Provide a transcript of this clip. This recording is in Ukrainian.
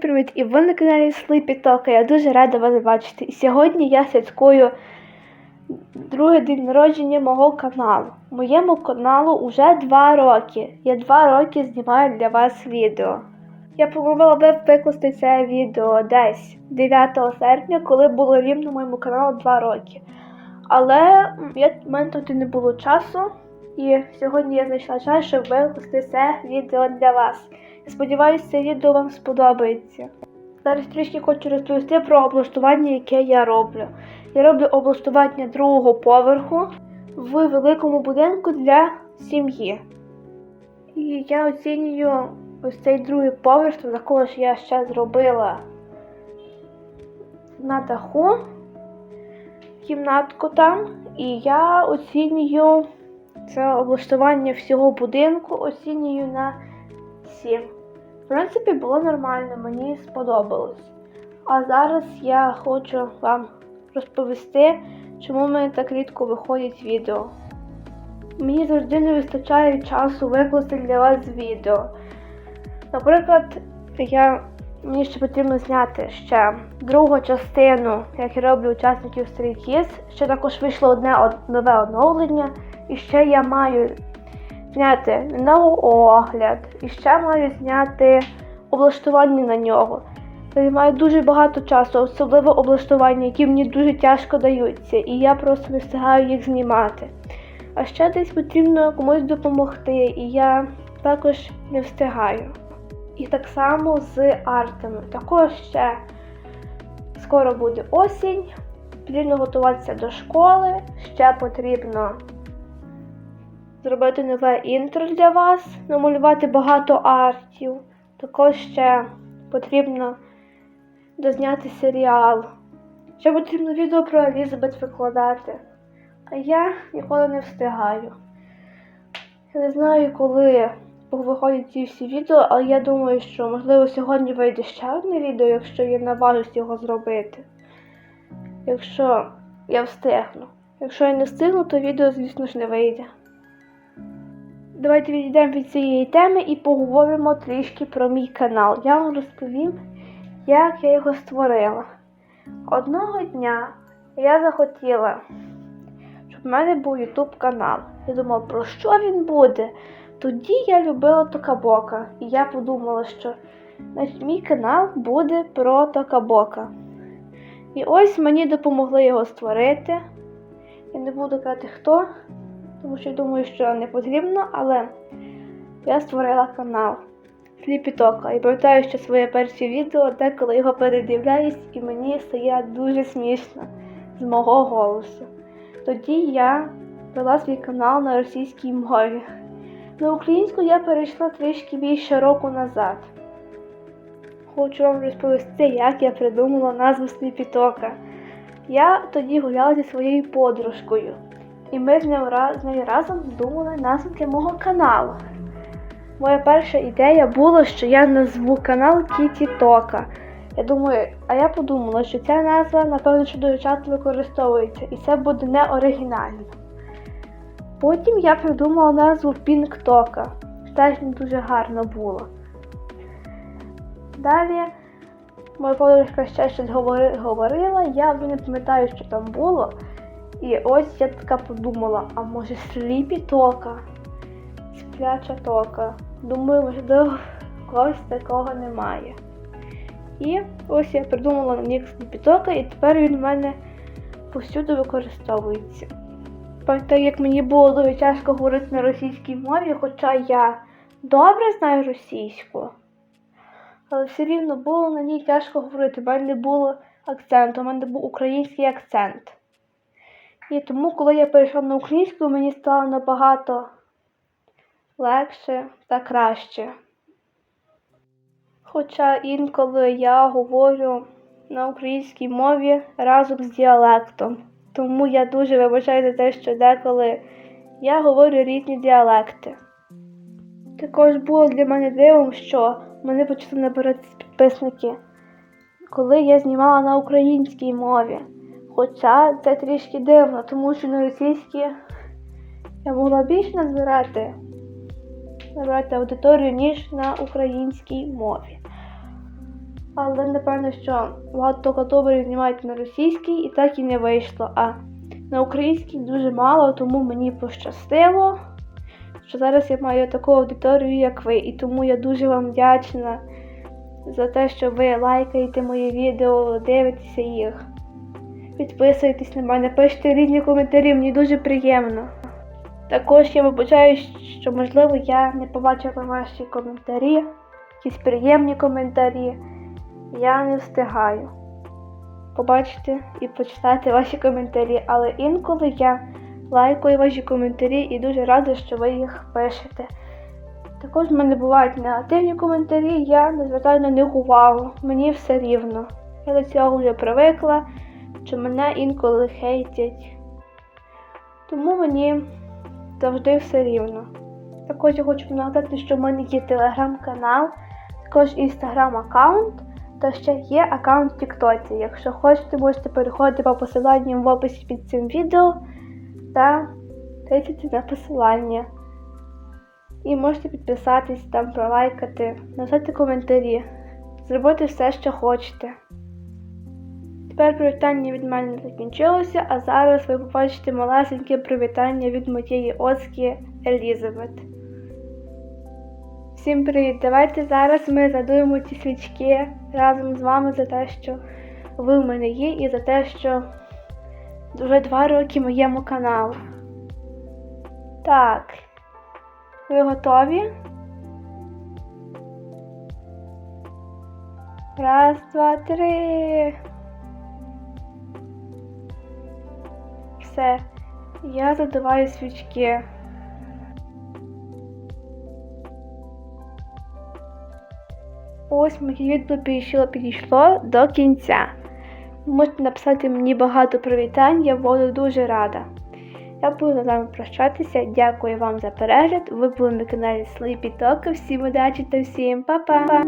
Привіт! І ви на каналі Sleepy Talk. Я дуже рада вас бачити. І сьогодні я святкую другий день народження мого каналу. Моєму каналу вже два роки. Я два роки знімаю для вас відео. Я планувала би викласти це відео десь 9 серпня, коли було рівно моєму каналу два роки. Але в мене тут не було часу, і сьогодні я знайшла час, щоб викласти це відео для вас. Сподіваюся, це відео вам сподобається. Зараз трішки хочу розповісти про облаштування, яке я роблю. Я роблю облаштування другого поверху в великому будинку для сім'ї. І я оцінюю ось цей другий поверх, також я ще зробила на даху кімнатку там. І я оцінюю це облаштування всього будинку, оцінюю на 7. В принципі, було нормально, мені сподобалось. А зараз я хочу вам розповісти, чому в так рідко виходять відео. Мені завжди не вистачає часу викласти для вас відео. Наприклад, я, мені ще потрібно зняти ще другу частину, як я роблю учасників Stray Kids. Ще також вийшло одне нове оновлення. І ще я маю зняти огляд. І ще маю зняти облаштування на нього. Займає дуже багато часу, особливо облаштування, які мені дуже тяжко даються, і я просто не встигаю їх знімати. А ще десь потрібно комусь допомогти, і я також не встигаю. І так само з артами. Також ще скоро буде осінь, потрібно готуватися до школи, ще потрібно зробити нове інтро для вас, намалювати багато артів. Також ще потрібно дозняти серіал. Ще потрібно відео про Елізабет викладати. А я ніколи не встигаю. Я не знаю, коли виходять ці всі відео, але я думаю, що можливо сьогодні вийде ще одне відео, якщо я наважусь його зробити. Якщо я встигну. Якщо я не встигну, то відео, звісно ж, не вийде. Давайте відійдемо від цієї теми і поговоримо трішки про мій канал. Я вам розповім, як я його створила. Одного дня я захотіла, щоб в мене був YouTube канал. Я думала, про що він буде. Тоді я любила Токабока. І я подумала, що значить, мій канал буде про Токабока. І ось мені допомогли його створити. Я не буду казати хто, тому що думаю, що не потрібно, але я створила канал Фліпітока. І пам'ятаю, що своє перше відео, деколи його передивляюсь, і мені стає дуже смішно з мого голосу. Тоді я вела свій канал на російській мові. На українську я перейшла трішки більше року назад. Хочу вам розповісти, як я придумала назву Сліпітока. Я тоді гуляла зі своєю подружкою, і ми з нею, з нею разом думали назву для мого каналу. Моя перша ідея була, що я назву канал Кіті Тока. Я думаю, а я подумала, що ця назва, напевно, що дуже часто використовується, і це буде не оригінально. Потім я придумала назву Пінк Тока. Теж не дуже гарно було. Далі моя подружка ще щось говорила, я вже не пам'ятаю, що там було. І ось я така подумала, а може сліпі тока? Спляча тока. Думаю, можливо, в когось такого немає. І ось я придумала нік сліпі тока, і тепер він в мене повсюди використовується. Пам'ятаю, як мені було дуже тяжко говорити на російській мові, хоча я добре знаю російську, але все рівно було на ній тяжко говорити. У мене не було акценту, у мене був український акцент. І тому, коли я перейшла на українську, мені стало набагато легше та краще. Хоча інколи я говорю на українській мові разом з діалектом. Тому я дуже вибачаю за те, що деколи я говорю різні діалекти. Також було для мене дивом, що мене почали набирати підписники, коли я знімала на українській мові. Хоча це трішки дивно, тому що на російській я могла більше назбирати, набирати аудиторію, ніж на українській мові. Але напевно, що багато катоберів знімають на російській і так і не вийшло. А на українській дуже мало, тому мені пощастило, що зараз я маю таку аудиторію, як ви. І тому я дуже вам вдячна за те, що ви лайкаєте мої відео, дивитеся їх. Підписуйтесь на мене, пишете різні коментарі, мені дуже приємно. Також я вибачаю, що можливо я не побачила ваші коментарі, якісь приємні коментарі. Я не встигаю побачити і почитати ваші коментарі, але інколи я лайкаю ваші коментарі і дуже рада, що ви їх пишете. Також в мене бувають негативні коментарі, я не звертаю на них увагу, мені все рівно. Я до цього вже привикла, що мене інколи хейтять. Тому мені завжди все рівно. Також я хочу нагадати, що в мене є телеграм-канал, також інстаграм-аккаунт та ще є аккаунт в Тіктоці. Якщо хочете, можете переходити по посиланню в описі під цим відео та тицяти на посилання. І можете підписатись, там пролайкати, написати коментарі, зробити все, що хочете. Тепер привітання від мене закінчилося, а зараз ви побачите малесеньке привітання від моєї оцьки Елізабет. Всім привіт! Давайте зараз ми задуємо ці свічки разом з вами за те, що ви в мене є, і за те, що вже два роки моєму каналу. Так, ви готові? Раз, два, три. Все, я задуваю свічки. Ось моє відео підійшло, підійшло до кінця. Можете написати мені багато привітань, я буду дуже рада. Я буду з вами прощатися. Дякую вам за перегляд. Ви були на каналі Sleepy Talk. Всім удачі та всім па-па!